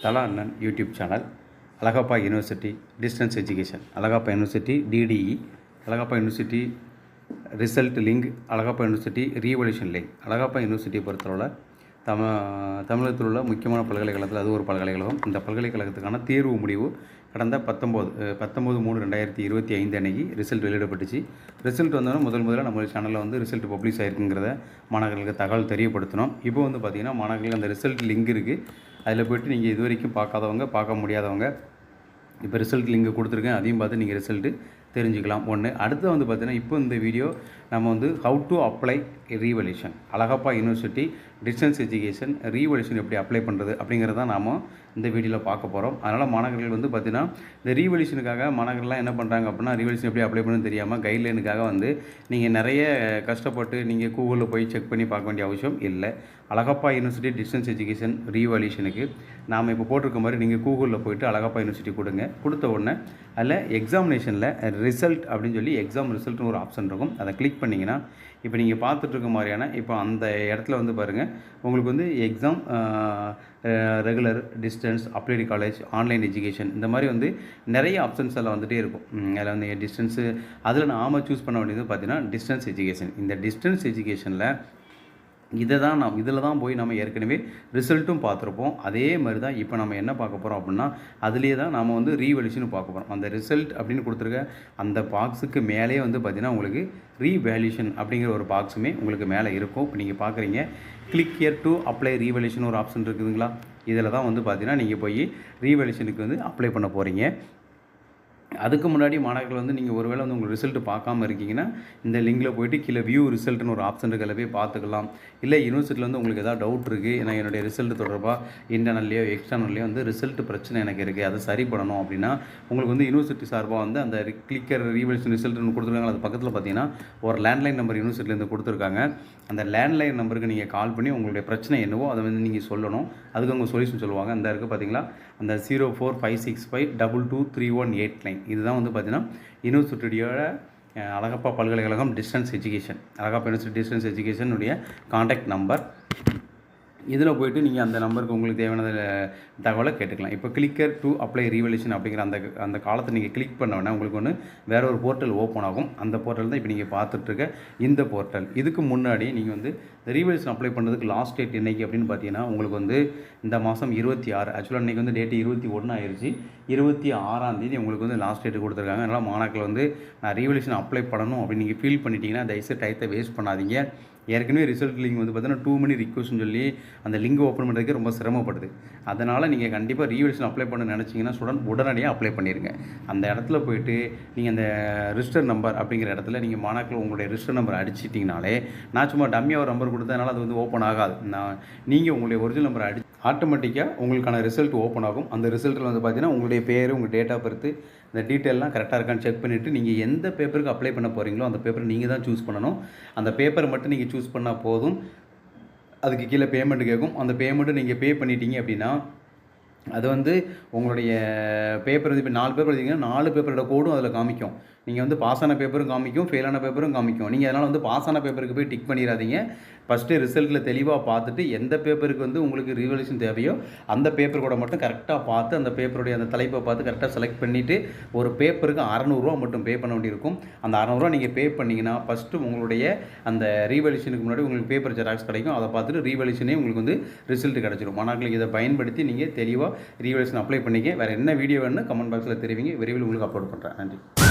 தலா அண்ணன் YouTube channel Alagappa university distance education Alagappa university DDE Alagappa university result link Alagappa university revaluation link Alagappa யூனிவர்சிட்டியை பொறுத்தளவில் தம தமிழகத்தில் உள்ள முக்கியமான பல்கலைக்கழகத்தில் அது ஒரு பல்கலைக்கழகம். இந்த பல்கலைக்கழகத்துக்கான தேர்வு முடிவு கடந்த பத்தொம்போது பத்தொம்போது மூணு ரெண்டாயிரத்தி இருபத்தி ஐந்து அன்னைக்கு ரிசல்ட் வெளியிடப்பட்டுச்சு. ரிசல்ட் வந்தோடனே முதல் முதல்ல நம்ம சேனலில் வந்து ரிசல்ட் பப்ளிஷ் ஆகிருக்குங்கிறத மாணவர்களுக்கு தகவல் தெரியப்படுத்தணும். இப்போ வந்து பார்த்திங்கன்னா மாணவர்களுக்கு அந்த ரிசல்ட் லிங்க் இருக்குது அதில் போய்ட்டு நீங்கள் இது வரைக்கும் பார்க்காதவங்க பார்க்க முடியாதவங்க இப்போ ரிசல்ட் லிங்க் கொடுத்துருக்கேன் அதையும் பார்த்து நீங்கள் ரிசல்ட்டு தெரிஞ்சுக்கலாம். ஒன்று அடுத்து வந்து பார்த்திங்கன்னா இப்போ இந்த வீடியோ நம்ம வந்து how to apply revaluation Alagappa university distance education revaluation எப்படி அப்ளை பண்ணுறது அப்படிங்கிறத நாம் இந்த வீடியோவில் பார்க்க போகிறோம் அதனால் மாணவர்கள் வந்து பார்த்திங்கன்னா இந்த ரீவல்யூஷனுக்காக மாணவர்கள்லாம் என்ன பண்ணுறாங்க அப்படின்னா ரீவல்யூஷன் எப்படி அப்ளை பண்ணுன்னு தெரியாமல் கைட்லைனுக்காக வந்து நீங்கள் நிறைய கஷ்டப்பட்டு நீங்கள் கூகுளில் போய் செக் பண்ணி பார்க்க வேண்டிய அவசியம் இல்லை. அழகப்பா யூனிவர்சிட்டி டிஸ்டன்ஸ் எஜுகேஷன் ரீவல்யூஷனுக்கு நாம் இப்போ போட்டிருக்க மாதிரி நீங்கள் கூகுளில் போயிட்டு அழகப்பா யூனிவர்சிட்டி கொடுங்க. கொடுத்த உடனே அதில் எக்ஸாமினேஷனில் ரிசல்ட் அப்படின்னு சொல்லி எக்ஸாம் ரிசல்ட்னு ஒரு ஆப்ஷன் இருக்கும். அதை கிளிக் பண்ணிங்கன்னா இப்போ நீங்கள் பார்த்துட்ருக்க மாதிரியான இப்போ அந்த இடத்துல வந்து பாருங்கள் உங்களுக்கு வந்து exam regular distance applied college online education இந்த மாதிரி வந்து நிறைய ஆப்ஷன்ஸ் எல்லாம் வந்துகிட்டே இருக்கும். அதில் வந்து டிஸ்டன்ஸு அதில் நாம சூஸ் பண்ண வேண்டியது பார்த்தீங்கன்னா டிஸ்டன்ஸ் எஜுகேஷன் இந்த டிஸ்டன்ஸ் எஜுகேஷனில் இதை தான் நாம் இதில் தான் போய் நம்ம ஏற்கனவே ரிசல்ட்டும் பார்த்துருப்போம். அதே மாதிரி தான் இப்போ நம்ம என்ன பார்க்க போகிறோம் அப்படின்னா அதுலேயே தான் நம்ம வந்து ரீவல்யூஷன் பார்க்க போகிறோம் அந்த ரிசல்ட் அப்படின்னு கொடுத்துருக்க அந்த பாக்ஸுக்கு மேலே வந்து பார்த்திங்கன்னா உங்களுக்கு ரீவேல்யூஷன் அப்படிங்கிற ஒரு பாக்ஸுமே உங்களுக்கு மேலே இருக்கும். இப்போ நீங்கள் பார்க்குறீங்க click here to apply revaluation ஒரு ஆப்ஷன் இருக்குதுங்களா? இதில் தான் வந்து பார்த்தீங்கன்னா நீங்கள் போய் ரீவேல்யூஷனுக்கு வந்து அப்ளை பண்ண போகிறீங்க அதுக்கு முன்னாடி மாணவர்கள் வந்து நீங்கள் ஒருவேளை வந்து உங்களுக்கு ரிசல்ட் பார்க்காம இருக்கீங்கன்னா இந்த லிங்கில் போயிட்டு கீழே வியூ ரிசல்ட்னு ஒரு ஆப்ஷன் இருக்கிறத போய் பார்த்துக்கலாம். இல்லை யூனிவர்சிட்டியில் வந்து உங்களுக்கு ஏதாவது டவுட் இருக்குது ஏன்னா என்னுடைய ரிசல்ட் தொடர்பாக இன்டர்னல்லையோ எக்ஸ்டர்னல்லையோ வந்து ரிசல்ட் பிரச்சனை எனக்கு இருக்குது அதை சரி பண்ணணும் அப்படின்னா உங்களுக்கு வந்து யூனிவர்சிட்டி சார்பாக வந்து அந்த கிளிக்கர் ரீவல்யூஷன் ரிசல்ட்னு கொடுத்துருக்காங்க அது பக்கத்தில் பார்த்தீங்கன்னா ஒரு லேண்ட்லைன் நம்பர் யூனிவர்சிட்டிலேருந்து கொடுத்துருக்காங்க. அந்த லேண்ட்லைன் நம்பருக்கு நீங்கள் கால் பண்ணி உங்களுடைய பிரச்சனை என்னவோ அதை வந்து நீங்கள் சொல்லணும். அதுக்கு அவங்க சொல்யூஷன் சொல்லுவாங்க. அந்த இருக்குது பார்த்தீங்களா? அந்த zero four five six five double two three one eight nine இதுதான் வந்து பார்த்தீங்கன்னா யூனிவர்சிட்டியோட அழகப்பா பல்கலைக்கழகம் distance education Alagappa university distance எஜுகேஷனுடைய contact number இதில் போயிட்டு நீங்கள் அந்த நம்பருக்கு உங்களுக்கு தேவையான தகவலை கேட்டுக்கலாம். இப்போ கிளிக்கர் டு அப்ளை ரீவல்யூஷன் அப்படிங்கிற அந்த அந்த காலத்தை நீங்கள் கிளிக் பண்ண உடனே உங்களுக்கு ஒன்று வேற ஒரு போர்ட்டல் ஓப்பன் ஆகும். அந்த போர்ட்டல் தான் இப்போ நீங்கள் பார்த்துட்ருக்க இந்த போர்ட்டல் இதுக்கு முன்னாடி நீங்கள் வந்து ரீவல்யூஷன் அப்ளை பண்ணுறதுக்கு லாஸ்ட் டேட் என்னைக்கு அப்படின்னு பார்த்தீங்கன்னா உங்களுக்கு வந்து இந்த மாதம் இருபத்தி ஆறு ஆக்சுவலாக இன்றைக்கி வந்து டேட்டு இருபத்தி ஒன்று ஆயிடுச்சு இருபத்தி ஆறாம் தேதி உங்களுக்கு வந்து லாஸ்ட் டேட் கொடுத்துருக்காங்க. அதனால் மாணாக்கள் வந்து நான் ரீவல்யூஷன் அப்ளை பண்ணணும் அப்படின்னு நீங்கள் ஃபீல் பண்ணிட்டீங்கன்னா தயவுசெய்து டயத்தை வேஸ்ட் பண்ணாதீங்க. ஏற்கனவே ரிசல்ட் லிங்க் வந்து பார்த்தீங்கன்னா டூ மணி ரிக்வஸ்ட்னு சொல்லி அந்த லிங்க் ஓப்பன் பண்ணுறதுக்கு ரொம்ப சிரமப்படுது. அதனால் நீங்கள் கண்டிப்பாக ரீவல்யூஷன் அப்ளை பண்ண நினச்சிங்கன்னா ஸ்டூடெண்ட் உடனடியாக அப்ளை பண்ணிடுங்க அந்த இடத்துல போயிட்டு நீங்கள் அந்த ரிஜிஸ்டர் நம்பர் அப்படிங்கிற இடத்துல நீங்கள் மாணாக்கள் உங்களுடைய ரிஜிஸ்டர் நம்பர் அடிச்சிட்டிங்கனாலே நான் சும்மா டம்மியாக ஒரு நம்பர் கொடுத்ததுனால அது வந்து ஓப்பன் ஆகாது. நான் நீங்கள் உங்களுடைய ஒரிஜினல் நம்பர் அடி ஆட்டோமேட்டிக்காக உங்களுக்கான ரிசல்ட் ஓப்பன் ஆகும். அந்த ரிசல்ட்டில் வந்து பார்த்தீங்கன்னா உங்களுடைய பேர் உங்கள் டேட் ஆஃப் பர்த்து இந்த டீட்டெயிலாம் கரெக்டாக இருக்கான்னு செக் பண்ணிவிட்டு நீங்கள் எந்த பேப்பருக்கு அப்ளை பண்ண போகிறீங்களோ அந்த பேப்பரை நீங்கள் தான் சூஸ் பண்ணணும். அந்த பேப்பரை மட்டும் நீங்கள் சூஸ் பண்ணால் போதும். அதுக்கு கீழே பேமெண்ட் கேட்கும் அந்த பேமெண்ட்டு நீங்கள் பே பண்ணிட்டீங்க அப்படின்னா அது வந்து உங்களுடைய பேப்பர் வந்து இப்போ நாலு பேப்பர் எழுதிங்கன்னா நாலு பேப்பரோட கோடும் அதில் காமிக்கும். நீங்கள் வந்து பாஸ் ஆன பேப்பரும் காமிக்கும் ஃபெயிலான பேப்பரும் காமிக்கும். நீங்கள் அதனால் வந்து பாஸ் ஆன பேப்பருக்கு போய் டிக் பண்ணிடாதீங்க. ஃபஸ்ட்டு ரிசல்ட்டில் தெளிவாக பார்த்துட்டு எந்த பேப்பருக்கு வந்து உங்களுக்கு ரிவல்யூஷன் தேவையோ அந்த பேப்பர் கூட மட்டும் கரெக்டாக பார்த்து அந்த பேப்பருடைய அந்த தலைப்பை பார்த்து கரெக்டாக செலக்ட் பண்ணிவிட்டு ஒரு பேப்பருக்கு அறநூறுவா மட்டும் பே பண்ண வேண்டியிருக்கும். அந்த அறநூறுவா நீங்கள் பே பண்ணிங்கன்னா ஃபஸ்ட்டு உங்களுடைய அந்த ரீவல்யூஷனுக்கு முன்னாடி உங்களுக்கு பேப்பர் ஜெராக்ஸ் கிடைக்கும். அதை பார்த்துட்டு ரீவல்யூஷனே உங்களுக்கு வந்து ரிசல்ட் கிடச்சிடும் மாணாக்களுக்கு இதை பயன்படுத்தி நீங்கள் தெளிவாக ரீவல்யூஷன் அப்ளை பண்ணிக்க. வேறு என்ன வீடியோ வேணும்னு கமெண்ட் பாக்ஸில் தெரிவிங்க. விரைவில் உங்களுக்கு அப்லோட் பண்ணுறேன் நன்றி.